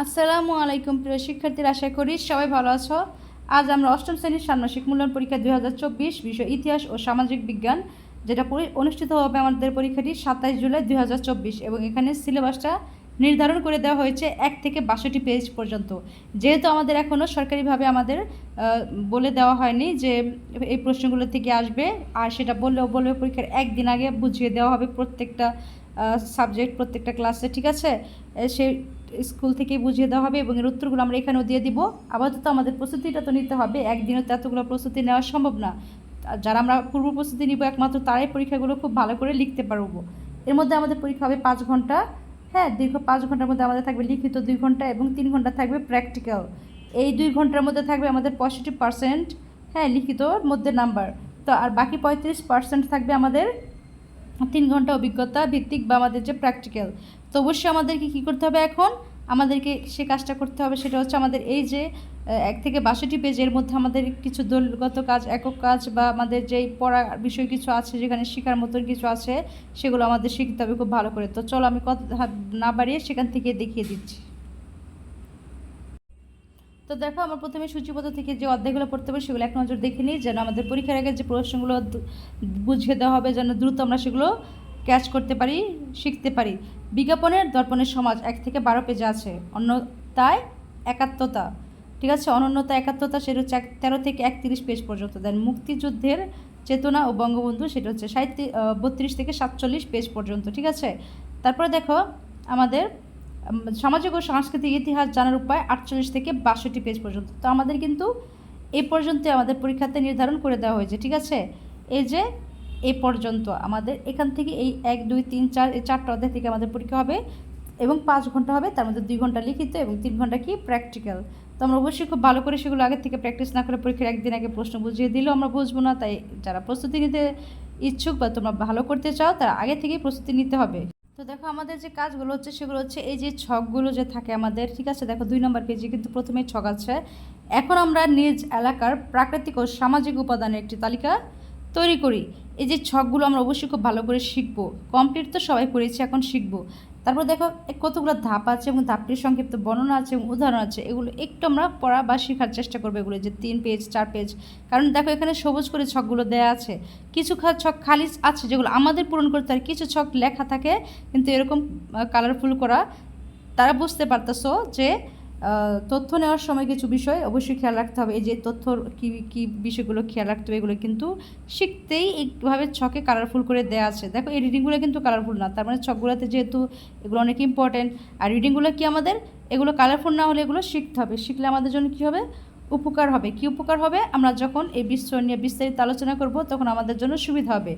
আসসালামু আলাইকুম প্রিয় শিক্ষার্থীরা, আশা করি সবাই ভালো আছো। আজ আমরা অষ্টম শ্রেণির ষান্মাসিক মূল্যায়ন পরীক্ষা দুই চব্বিশ বিষয় ইতিহাস ও সামাজিক বিজ্ঞান, যেটা অনুষ্ঠিত হবে আমাদের পরীক্ষাটি সাতাইশ জুলাই দুই হাজার চব্বিশ এবং এখানে সিলেবাসটা নির্ধারণ করে দেওয়া হয়েছে এক থেকে বাষট্টি পেজ পর্যন্ত। যেহেতু আমাদের এখনও সরকারিভাবে আমাদের বলে দেওয়া হয়নি যে এই প্রশ্নগুলো থেকে আসবে, আর সেটা বললেও বলবে পরীক্ষার একদিন আগে বুঝিয়ে দেওয়া হবে প্রত্যেকটা সাবজেক্ট প্রত্যেকটা ক্লাসে, ঠিক আছে? সে স্কুল থেকেই বুঝিয়ে দেওয়া হবে এবং এর উত্তরগুলো আমরা এখানেও দিয়ে দিব। আপাতত আমাদের প্রস্তুতিটা তো নিতে হবে। একদিনও তো এতগুলো প্রস্তুতি নেওয়া সম্ভব না। যারা আমরা পূর্ব প্রস্তুতি নিব একমাত্র তারাই পরীক্ষাগুলো খুব ভালো করে লিখতে পারব। এর মধ্যে আমাদের পরীক্ষা হবে পাঁচ ঘণ্টা। হ্যাঁ দীর্ঘ পাঁচ ঘণ্টার মধ্যে আমাদের থাকবে লিখিত দুই ঘণ্টা এবং তিন ঘণ্টা থাকবে প্র্যাকটিক্যাল এই দুই ঘণ্টার মধ্যে থাকবে আমাদের পঁয়ষট্টি পার্সেন্ট হ্যাঁ লিখিতর মধ্যে নাম্বার তো আর বাকি পঁয়ত্রিশ পার্সেন্ট থাকবে আমাদের তিন ঘণ্টা অভিজ্ঞতা ভিত্তিক বা আমাদের যে প্র্যাকটিক্যাল তো অবশ্যই আমাদেরকে কী করতে হবে এখন? আমাদেরকে সে কাজটা করতে হবে, সেটা হচ্ছে আমাদের এই যে এক থেকে বাষট্টি পেজের মধ্যে আমাদের কিছু দলগত কাজ, একক কাজ বা আমাদের যেই পড়ার বিষয় কিছু আছে, যেখানে শেখার মতন কিছু আছে, সেগুলো আমাদের শিখতে হবে খুব ভালো করে। তো চলো আমি কথা না বাড়িয়ে সেখান থেকে দেখিয়ে দিচ্ছি। তো দেখো, আমার প্রথমে সূচিপত্র থেকে যে অধ্যায়গুলো পড়তে হবে সেগুলো এক নজর দেখে নিই, যেন আমাদের পরীক্ষার আগে যে প্রশ্নগুলো বুঝিয়ে দেওয়া হবে, যেন দ্রুত আমরা সেগুলো ক্যাচ করতে পারি, শিখতে পারি। বিজ্ঞাপনের দর্পণের সমাজ এক থেকে বারো পেজে আছে। অন্যতায় একাত্মতা ঠিক আছে? অনন্যতা একাত্মতা সেটা হচ্ছে এক তেরো থেকে একত্রিশ পেজ পর্যন্ত। দেন মুক্তিযুদ্ধের চেতনা ও বঙ্গবন্ধু, সেটা হচ্ছে সাহিত্য বত্রিশ থেকে সাতচল্লিশ পেজ পর্যন্ত। ঠিক আছে? তারপরে দেখো, আমাদের সামাজিক ও সাংস্কৃতিক ইতিহাস জানার উপায় আটচল্লিশ থেকে বাষট্টি পেজ পর্যন্ত। তো আমাদের কিন্তু এই পর্যন্ত আমাদের পরীক্ষাতে নির্ধারণ করে দেওয়া হয়েছে, ঠিক আছে? এই যে, এ পর্যন্ত আমাদের এখান থেকে এই এক, দুই, তিন, চার, এই চারটা অধ্যায় থেকে আমাদের পরীক্ষা হবে এবং পাঁচ ঘণ্টা হবে, তার মধ্যে দুই ঘণ্টা লিখিত এবং তিন ঘণ্টা কি প্র্যাকটিক্যাল তো আমরা অবশ্যই খুব ভালো করে সেগুলো আগে থেকে প্র্যাকটিস না করে পরীক্ষার একদিন আগে প্রশ্ন বুঝিয়ে দিলেও আমরা বুঝব না, তাই যারা প্রস্তুতি নিতে ইচ্ছুক বা তোমরা ভালো করতে চাও, তারা আগে থেকেই প্রস্তুতি নিতে হবে। তো দেখো আমাদের যে কাজগুলো হচ্ছে সেগুলো হচ্ছে এই যে ছকগুলো যে থাকে আমাদের, ঠিক আছে? দেখো দুই নম্বর পেজে কিন্তু প্রথমেই ছক আছে। এখন আমরা নিজ এলাকার প্রাকৃতিক ও সামাজিক উপাদানের একটি তালিকা তৈরি করি। এই যে ছকগুলো আমরা অবশ্যই খুব ভালো করে শিখব। কমপ্লিট তো সবাই করেছি, এখন শিখব। তারপর দেখো কতগুলো ধাপ আছে এবং ধাপটির সংক্ষিপ্ত বর্ণনা আছে এবং উদাহরণ আছে। এগুলো একটু আমরা পড়া বা শেখার চেষ্টা করব এগুলো যে তিন পেজ চার পেজ কারণ দেখো, এখানে সবুজ করে ছকগুলো দেয়া আছে। কিছু ছক খালি আছে যেগুলো আমাদের পূরণ করতে হয় কিছু ছক লেখা থাকে, কিন্তু এরকম কালারফুল করা, তারা বুঝতে পারতেছো যে তথ্য নেওয়ার সময় কিছু বিষয় অবশ্যই খেয়াল রাখতে হবে। এই যে তথ্য কী কী বিষয়গুলো খেয়াল রাখতে হবে এগুলো কিন্তু শিখতেই এইভাবে ছকে কালারফুল করে দেওয়া আছে। দেখো, এই রিডিংগুলো কিন্তু কালারফুল না, তার মানে ছকগুলোতে যেহেতু এগুলো অনেক ইম্পর্টেন্ট আর রিডিংগুলো কি আমাদের? এগুলো কালারফুল না হলে এগুলো শিখতে হবে। শিখলে আমাদের জন্য কী হবে? উপকার হবে। কি উপকার হবে? আমরা যখন এই বিষয় নিয়ে বিস্তারিত আলোচনা করব, তখন আমাদের জন্য সুবিধা হবে।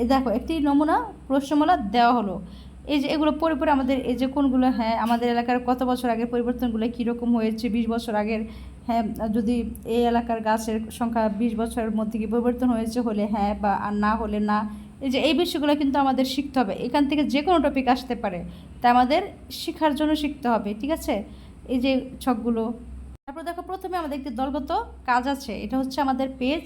এ দেখো, একটি নমুনা প্রশ্নমালা দেওয়া হলো। এই যে এগুলো পরে পরে আমাদের, এই যে কোনগুলো হ্যাঁ আমাদের এলাকার কত বছর আগের পরিবর্তনগুলো কীরকম হয়েছে? বিশ বছর আগের হ্যাঁ যদি এই এলাকার গাছের সংখ্যা বিশ বছরের মধ্যে কি পরিবর্তন হয়েছে হলে হ্যাঁ বা আর না হলে না? এই যে এই বিষয়গুলো কিন্তু আমাদের শিখতে হবে। এখান থেকে যে কোনো টপিক আসতে পারে। তাই আমাদের শেখার জন্য শিখতে হবে, ঠিক আছে? এই যে ছকগুলো। তারপর দেখো প্রথমে আমাদের একটি দলগত কাজ আছে। এটা হচ্ছে আমাদের পেজ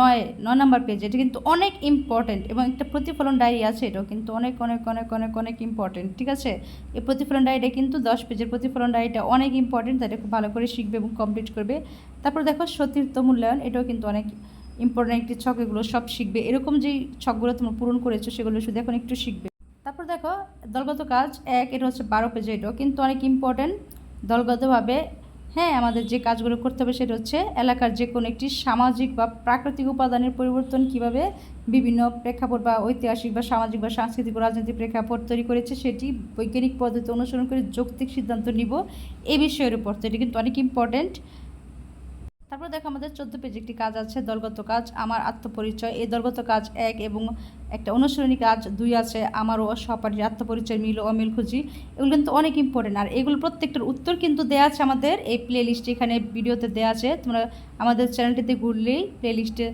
নয় নয় নম্বর পেজ এটা কিন্তু অনেক ইম্পর্টেন্ট এবং একটা প্রতিফলন ডায়েরি আছে, এটাও কিন্তু অনেক অনেক অনেক অনেক অনেক ইম্পর্টেন্ট ঠিক আছে? এই প্রতিফলন ডায়েরিটা কিন্তু দশ পেজের প্রতিফলন ডায়েরিটা অনেক ইম্পর্টেন্ট এটা খুব ভালো করে শিখবে এবং কমপ্লিট করবে। তারপর দেখো সতীর্থ মূল্যায়ন, এটাও কিন্তু অনেক ইম্পর্টেন্ট একটি ছক এগুলো সব শিখবে। এরকম যেই ছকগুলো তোমরা পূরণ করেছ, সেগুলো শুধু এখন একটু শিখবে। তারপর দেখো দলগত কাজ এক, এটা হচ্ছে বারো পেজে এটাও কিন্তু অনেক ইম্পর্টেন্ট দলগতভাবে হ্যাঁ আমাদের যে কাজগুলো করতে হবে সেটা হচ্ছে এলাকার যে কোনো একটি সামাজিক বা প্রাকৃতিক উপাদানের পরিবর্তন কীভাবে বিভিন্ন প্রেক্ষাপট বা ঐতিহাসিক বা সামাজিক বা সাংস্কৃতিক রাজনৈতিক প্রেক্ষাপট তৈরি করেছে সেটি বৈজ্ঞানিক পদ্ধতি অনুসরণ করে যৌক্তিক সিদ্ধান্ত নিব। এ বিষয়ের উপর তো এটি কিন্তু অনেক ইম্পর্টেন্ট তারপর দেখো আমাদের চোদ্দ পেজ একটি কাজ আছে, দলগত কাজ, আমার আত্মপরিচয়। এই দলগত কাজ এক এবং একটা অনুসরণী কাজ দুই আছে আমারও ও আত্মপরিচয়, মিল অমিল খুঁজি। এগুলো কিন্তু অনেক ইম্পর্টেন্ট আর এগুলো প্রত্যেকটার উত্তর কিন্তু দেওয়া আছে আমাদের এই প্লে লিস্টে এখানে ভিডিওতে দেওয়া আছে। তোমরা আমাদের চ্যানেলটিতে ঘুরলেই প্লে লিস্টে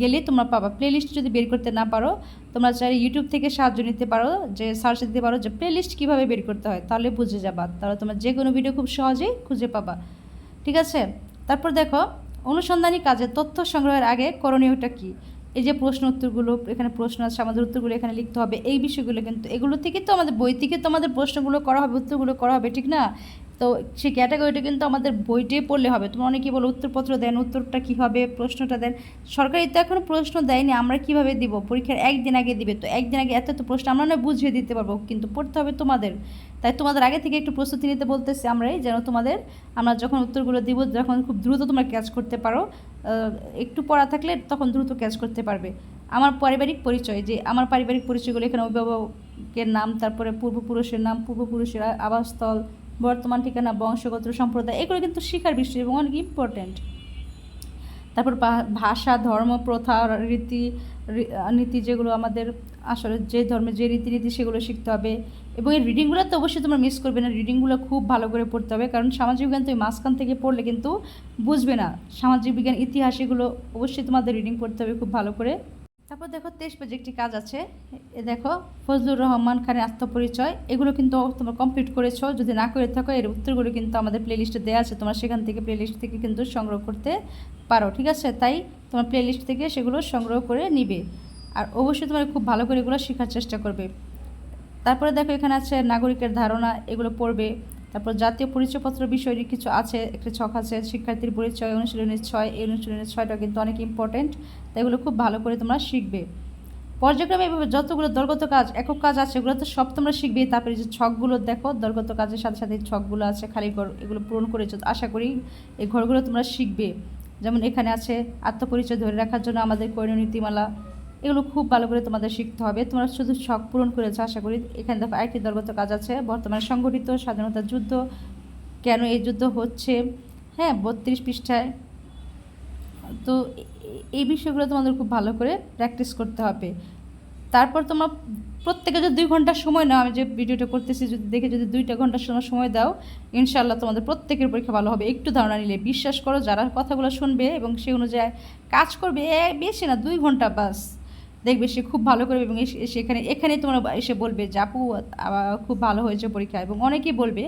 গেলে তোমরা পাবা। প্লে লিস্ট যদি বের করতে না পারো, তোমরা চাইলে ইউটিউব থেকে সাহায্য নিতে পারো, যে সার্চ দিতে পারো যে প্লে লিস্ট কীভাবে বের করতে হয়, তাহলে বুঝে যাবা। তাহলে তোমরা যে কোনো ভিডিও খুব সহজেই খুঁজে পাবা। ঠিক আছে? তারপর দেখো, অনুসন্ধানী কাজে তথ্য সংগ্রহের আগে করণীয়টা কি? এই যে প্রশ্ন উত্তরগুলো, এখানে প্রশ্ন আছে, আমাদের উত্তরগুলো এখানে লিখতে হবে। এই বিষয়গুলো কিন্তু, এগুলো থেকে তো আমাদের বই থেকে তো আমাদের প্রশ্নগুলো করা হবে, উত্তরগুলো করা হবে, ঠিক না? তো সেই ক্যাটাগরিটা কিন্তু আমাদের বইটাই পড়লে হবে। তোমরা অনেকেই বলো, উত্তরপত্র দেন, উত্তরটা কী হবে প্রশ্নটা দেন। সরকারি তো এখনও প্রশ্ন দেয়নি, আমরা কীভাবে দিব? পরীক্ষার একদিন আগে দিবে তো, একদিন আগে এত এত প্রশ্ন, আমরা না বুঝিয়ে দিতে পারব, কিন্তু পড়তে হবে তোমাদের। তাই তোমাদের আগে থেকে একটু প্রস্তুতি নিতে বলতেছি আমরাই যেন তোমাদের, আমরা যখন উত্তরগুলো দিব, যখন খুব দ্রুত তোমরা ক্যাচ করতে পারো একটু পড়া থাকলে তখন দ্রুত ক্যাচ করতে পারবে। আমার পারিবারিক পরিচয়, যে আমার পারিবারিক পরিচয়গুলো এখানে অভিভাবকের নাম, তারপরে পূর্বপুরুষের নাম, পূর্বপুরুষের আবাসস্থল বর্তমান ঠিকানা, বংশগত সম্প্রদায়, এগুলো কিন্তু শিখার বিষয় এবং অনেক ইম্পর্ট্যান্ট তারপর ভাষা, ধর্ম, প্রথা, রীতি নীতি যেগুলো আমাদের আসলে যে ধর্মের যে রীতিনীতি সেগুলো শিখতে হবে। এবং এই রিডিংগুলো তো অবশ্যই তোমরা মিস করবে না। রিডিংগুলো খুব ভালো করে পড়তে হবে। কারণ সামাজিক বিজ্ঞান তুমি মাঝখান থেকে পড়লে কিন্তু বুঝবে না। সামাজিক বিজ্ঞান, ইতিহাস এগুলো অবশ্যই তোমাদের রিডিং পড়তে হবে খুব ভালো করে। তারপর দেখো তেইশ পেজে একটি কাজ আছে। এ দেখো, ফজলুর রহমান খানের আত্মপরিচয়, এগুলো কিন্তু তোমরা কমপ্লিট করেছ। যদি না করে থাকো, এর উত্তরগুলো কিন্তু আমাদের প্লেলিস্টে দেওয়া আছে। তোমরা সেখান থেকে প্লেলিস্ট থেকে কিন্তু সংগ্রহ করতে পারো, ঠিক আছে? তাই তোমার প্লেলিস্ট থেকে সেগুলো সংগ্রহ করে নিবে। আর অবশ্যই তোমরা খুব ভালো করে এগুলো শেখার চেষ্টা করবে। তারপরে দেখো এখানে আছে নাগরিকের ধারণা, এগুলো পড়বে। তারপর জাতীয় পরিচয়পত্র বিষয়টি কিছু আছে, একটা ছক আছে, শিক্ষার্থীর পরিচয় অনুশীলনের ছয়, এই অনুশীলনের ছয়টা কিন্তু অনেক ইম্পর্টেন্ট তাই এগুলো খুব ভালো করে তোমরা শিখবে। পর্যায়ক্রমে এভাবে যতগুলো দলগত কাজ, একক কাজ আছে, এগুলো তো সব তোমরা শিখবে। তারপরে যে ছকগুলো দেখো, দলগত কাজের সাথে সাথে ছকগুলো আছে, খালি ঘর, এগুলো পূরণ করেছ আশা করি এই ঘরগুলো তোমরা শিখবে। যেমন এখানে আছে আত্মপরিচয় ধরে রাখার জন্য আমাদের করণীয় নীতিমালা এগুলো খুব ভালো করে তোমাদের শিখতে হবে। তোমরা শুধু শখ পূরণ করেছ, আশা করি। এখানে দেখো আরেকটি দলগত কাজ আছে। বর্তমানে সংগঠিত স্বাধীনতা যুদ্ধ। কেন এই যুদ্ধ হচ্ছে? হ্যাঁ বত্রিশ পৃষ্ঠায়। তো এই বিষয়গুলো তোমাদের খুব ভালো করে প্র্যাকটিস করতে হবে। তারপর তোমার প্রত্যেকে যদি দুই ঘণ্টা সময় নাও, আমি যে ভিডিওটা করতেছি, যদি দেখে যদি দুইটা ঘণ্টার সময় সময় দাও ইনশাল্লাহ তোমাদের প্রত্যেকের পরীক্ষা ভালো হবে। একটু ধারণা নিলে, বিশ্বাস করো, যারা কথাগুলো শুনবে এবং সেই অনুযায়ী কাজ করবে বেশি না, দুই ঘণ্টা বাস। দেখবে সে খুব ভালো করবে এবং সেখানে এখানে তোমরা এসে বলবে যে, আপু খুব ভালো হয়েছে পরীক্ষা। এবং অনেকেই বলবে,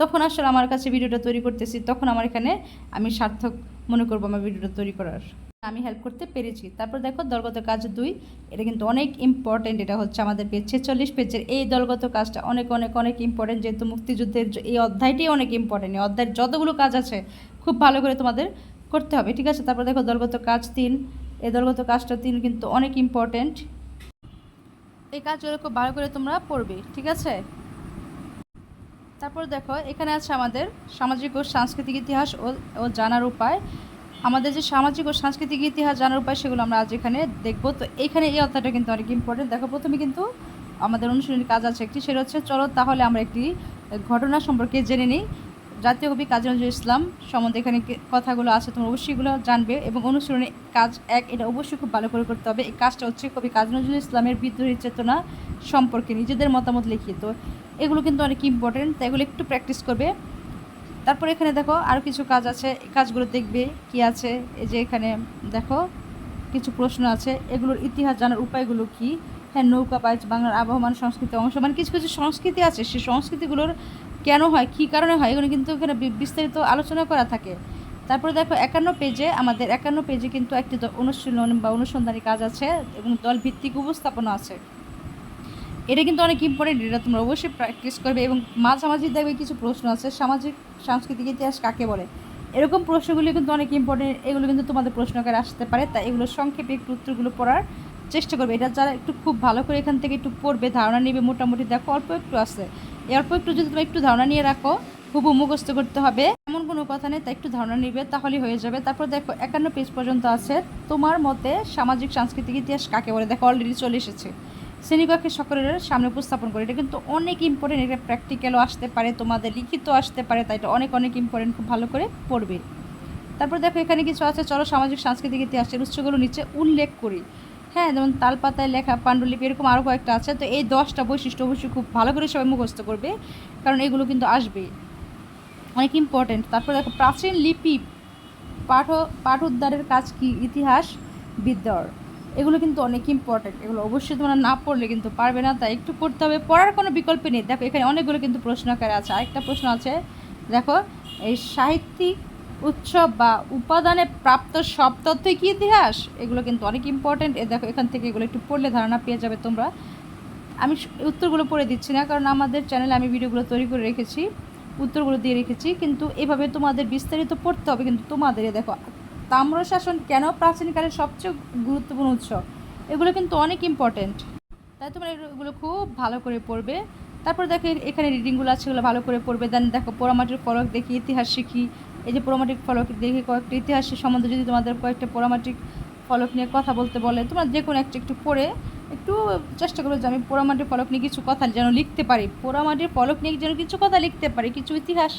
তখন আসলে আমার কাছে ভিডিওটা তৈরি করতেছি, তখন আমার এখানে আমি সার্থক মনে করব আমার ভিডিওটা তৈরি করার। আমি হেল্প করতে পেরেছি। তারপর দেখো, দলগত কাজ দুই, এটা কিন্তু অনেক ইম্পর্টেন্ট এটা হচ্ছে আমাদের পেজ ছেচল্লিশ পেজের এই দলগত কাজটা অনেক অনেক অনেক ইম্পর্টেন্ট যেহেতু মুক্তিযুদ্ধের এই অধ্যায়টি অনেক ইম্পর্টেন্ট এই অধ্যায়ের যতগুলো কাজ আছে, খুব ভালো করে তোমাদের করতে হবে, ঠিক আছে? তারপর দেখো, দলগত কাজ তিন এই দলগত কাজটা তিন কিন্তু অনেক ইম্পর্টেন্ট এই কাজগুলো খুব ভালো করে তোমরা পড়বে ঠিক আছে? তারপর দেখো, এখানে আছে আমাদের সামাজিক ও সাংস্কৃতিক ইতিহাস ও জানার উপায়। আমাদের যে সামাজিক ও সাংস্কৃতিক ইতিহাস জানার উপায়, সেগুলো আমরা আজ এখানে দেখব। তো এখানে এই অধ্যায়টা কিন্তু অনেক ইম্পর্টেন্ট দেখো, প্রথমে কিন্তু আমাদের অনুশীলনী কাজ আছে একটি, সেটা হচ্ছে, চলো তাহলে আমরা একটি ঘটনা সম্পর্কে জেনে নিই। জাতীয় কবি কাজী নজরুল ইসলাম সম্বন্ধে এখানে কথাগুলো আছে, তোমরা অবশ্যই এগুলো জানবে এবং অনুসরণী কাজ এক, এটা অবশ্যই খুব ভালো করে করতে হবে। এই কাজটা হচ্ছে কবি কাজী নজরুল ইসলামের বিদ্রোহী চেতনা সম্পর্কে নিজেদের মতামত লিখিত এগুলো কিন্তু অনেক ইম্পর্টেন্ট তাই এগুলো একটু প্র্যাকটিস করবে। তারপর এখানে দেখো আরও কিছু কাজ আছে কাজগুলো দেখবে কি আছে। এই যে এখানে দেখো কিছু প্রশ্ন আছে, এগুলোর ইতিহাস জানার উপায়গুলো কি? হ্যাঁ নৌকা পাইচ, বাংলার আবহমান সংস্কৃতি অংশ মানে কিছু কিছু সংস্কৃতি আছে, সেই সংস্কৃতিগুলোর কেন হয়, কি কারণে হয়, এগুলো কিন্তু এখানে বিস্তারিত আলোচনা করা থাকে। তারপরে দেখো, একান্ন পেজে, আমাদের একান্ন পেজে কিন্তু একটি অনুশীলন বা অনুসন্ধানী কাজ আছে এবং দল ভিত্তিক উপস্থাপনা আছে। এটা কিন্তু অনেক ইম্পর্টেন্ট এটা তোমরা অবশ্যই প্র্যাকটিস করবে এবং মাঝামাঝি দেখবে কিছু প্রশ্ন আছে, সামাজিক, সাংস্কৃতিক ইতিহাস কাকে বলে? এরকম প্রশ্নগুলি কিন্তু অনেক ইম্পর্টেন্ট এগুলো কিন্তু তোমাদের প্রশ্ন করে আসতে পারে, তাই এগুলো সংক্ষেপে একটু উত্তরগুলো পড়ার চেষ্টা করবে। এটা যারা একটু খুব ভালো করে এখান থেকে একটু পড়বে, ধারণা নেবে, মোটামুটি দেখো, অল্প একটু আছে। অল্প একটু যদি তুমি একটু ধারণা নিয়ে রাখো হুবু মুখস্থ করতে হবে। এমন কোনো কথা নেই, তাই একটু ধারণা নিবে, তাহলেই হয়ে যাবে। তারপর দেখো, একান্ন পেজ পর্যন্ত আছে। তোমার মতে সামাজিক, সাংস্কৃতিক ইতিহাস কাকে বলে? দেখো অলরেডি চলে এসেছে। শ্রেণীকক্ষে সকলের সামনে উপস্থাপন করে। এটা কিন্তু অনেক ইম্পর্টেন্ট এটা প্র্যাকটিক্যালও আসতে পারে, তোমাদের লিখিত আসতে পারে, তাই এটা অনেক অনেক ইম্পর্টেন্ট খুব ভালো করে পড়বে। তারপর দেখো, এখানে কিছু আছে। চলো সামাজিক, সাংস্কৃতিক ইতিহাসের উৎসগুলো নিচে উল্লেখ করি। হ্যাঁ যেমন তালপাতায় লেখা পাণ্ডুলিপি এরকম আরও কয়েকটা আছে। তো এই দশটা বৈশিষ্ট্য অবশ্যই খুব ভালো করে সবাই মুখস্থ করবে, কারণ এগুলো কিন্তু আসবে অনেক ইম্পর্টেন্ট তারপর দেখো, প্রাচীন লিপি পাঠ পাঠ উদ্ধারের কাজ কি? ইতিহাস, বিদ্যার। এগুলো কিন্তু অনেক ইম্পর্টেন্ট এগুলো অবশ্যই তোমরা না পড়লে কিন্তু পারবে না, তাই একটু পড়তে হবে। পড়ার কোনো বিকল্প নেই। দেখো, এখানে অনেকগুলো কিন্তু প্রশ্ন আকারে আছে। আরেকটা প্রশ্ন আছে, দেখো, এই সাহিত্যিক উৎসব বা উপাদানে প্রাপ্ত সব তথ্যই কি ইতিহাস? এগুলো কিন্তু অনেক ইম্পর্টেন্ট এ দেখো, এখান থেকে এগুলো একটু পড়লে ধারণা পেয়ে যাবে তোমরা। আমি উত্তরগুলো পড়ে দিচ্ছি না, কারণ আমাদের চ্যানেলে আমি ভিডিওগুলো তৈরি করে রেখেছি, উত্তরগুলো দিয়ে রেখেছি। কিন্তু এভাবে তোমাদের বিস্তারিত পড়তে হবে। কিন্তু তোমাদের, এ দেখো তাম্রশাসন কেন প্রাচীনকালের সবচেয়ে গুরুত্বপূর্ণ উৎস এগুলো কিন্তু অনেক ইম্পর্ট্যান্ট তাই তোমরা এগুলো খুব ভালো করে পড়বে। তারপর দেখো এখানে রিডিংগুলো আছে, এগুলো ভালো করে পড়বে। দেন দেখো, পোড়ামাটির ফলক দেখি, ইতিহাস শিখি এই যে পোড়ামাটির ফলক দেখি কয়েকটা ইতিহাসের সম্বন্ধে যদি তোমাদের কয়েকটা পোড়ামাটিক ফলক নিয়ে কথা বলতে বলে, তোমরা যে কোনো একটা একটু পড়ে একটু চেষ্টা করো যে আমি পোড়ামাটির ফলক নিয়ে কিছু কথা যেন লিখতে পারি। পোড়ামাটির ফলক নিয়ে যেন কিছু কথা লিখতে পারি, কিছু ইতিহাস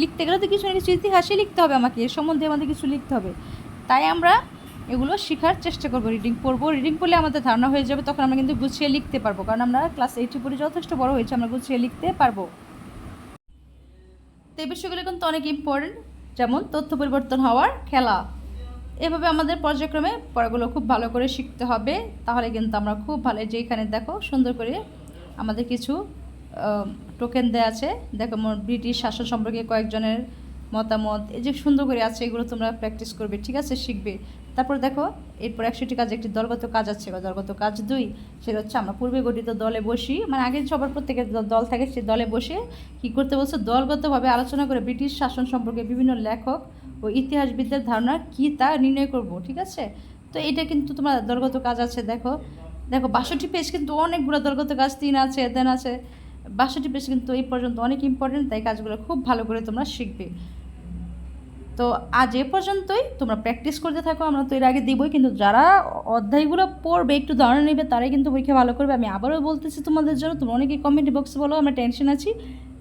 লিখতে গেলে তো কিছু না কিছু ইতিহাসই লিখতে হবে আমাকে, এর সম্বন্ধে আমাদের কিছু লিখতে হবে। তাই আমরা এগুলো শেখার চেষ্টা করব রিডিং পড়ব। রিডিং পড়লে আমাদের ধারণা হয়ে যাবে, তখন আমরা কিন্তু গুছিয়ে লিখতে পারব, কারণ আমরা ক্লাস এইটে পড়ে যথেষ্ট বড় হয়েছে, আমরা গুছিয়ে লিখতে পারব। তো এই বিষয়গুলো কিন্তু অনেক ইম্পর্টেন্ট যেমন তথ্য পরিবর্তন হওয়ার খেলা। এভাবে আমাদের পর্যায়ক্রমে পড়াগুলো খুব ভালো করে শিখতে হবে। তাহলে কিন্তু আমরা খুব ভালো যেখানে দেখো, সুন্দর করে আমাদের কিছু টোকেন দেওয়া আছে। দেখো ব্রিটিশ শাসন সম্পর্কে কয়েকজনের মতামত। এই যে সুন্দর করে আছে, এগুলো তোমরা প্র্যাকটিস করবে, ঠিক আছে? শিখবে। তারপর দেখো, এরপর একষট্টি কাজ একটি দলগত কাজ আছে। বা দলগত কাজ দুই, সেটা হচ্ছে আমরা পূর্বে গঠিত দলে বসি। মানে আগে সবার প্রত্যেকের দল থাকে, সে দলে বসে কি করতে বলছে? দলগতভাবে আলোচনা করে ব্রিটিশ শাসন সম্পর্কে বিভিন্ন লেখক ও ইতিহাসবিদদের ধারণা কি তা নির্ণয় করব, ঠিক আছে? তো এটা কিন্তু তোমার দলগত কাজ আছে, দেখো। দেখো, বাষট্টি পেজ কিন্তু অনেকগুলো দলগত কাজ, তিন আছে, দেন আছে। বাষট্টি পেজ কিন্তু এই পর্যন্ত অনেক ইম্পর্টেন্ট তাই কাজগুলো খুব ভালো করে তোমরা শিখবে। তো আজ এ পর্যন্তই। তোমরা প্র্যাকটিস করতে থাকো, আমরা তো এর আগে দিবই, কিন্তু যারা অধ্যায়গুলো পড়বে, একটু ধারণা নেবে, তারাই কিন্তু পরীক্ষা ভালো করবে। আমি আবারও বলতেছি তোমাদের জন্য, তোমরা অনেকেই কমেন্ট বক্সে বলো, আমরা টেনশন আছি।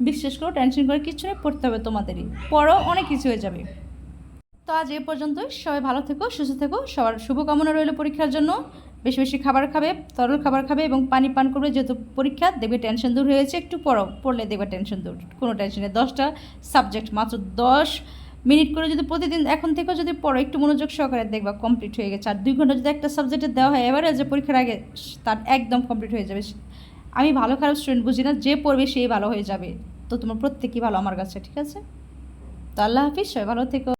বিশ্বাস করো টেনশন করে কিছু নেই, পড়তে হবে তোমাদেরই। পড়ো, অনেক কিছু হয়ে যাবে। তো আজ এ পর্যন্তই, সবাই ভালো থেকো, সুস্থ থেকো, সবার শুভকামনা রইল পরীক্ষার জন্য। বেশি বেশি খাবার খাবে, তরল খাবার খাবে এবং পানি পান করবে, যেহেতু পরীক্ষা, দেখবে টেনশন দূর হয়েছে একটু পড়ো, পড়লে দেখবে টেনশন দূর। কোনো টেনশন নেই, দশটা সাবজেক্ট মাত্র দশ। মিনিট করে যদি প্রতিদিন, এখন থেকে যদি পড়ো, একটু মনোযোগ সহকারে দেখবা কমপ্লিট হয়ে গেছে। আর দুই ঘণ্টা যদি একটা সাবজেক্টে দেওয়া হয় এবারে যে পরীক্ষার আগে, তার একদম কমপ্লিট হয়ে যাবে। আমি ভালো খারাপ স্টুডেন্ট বুঝি না, যে পড়বে সেই ভালো হয়ে যাবে। তো তোমার প্রত্যেকেই ভালো আমার কাছে, ঠিক আছে? তো আল্লাহ হাফিজ, সবাই ভালো থেকো।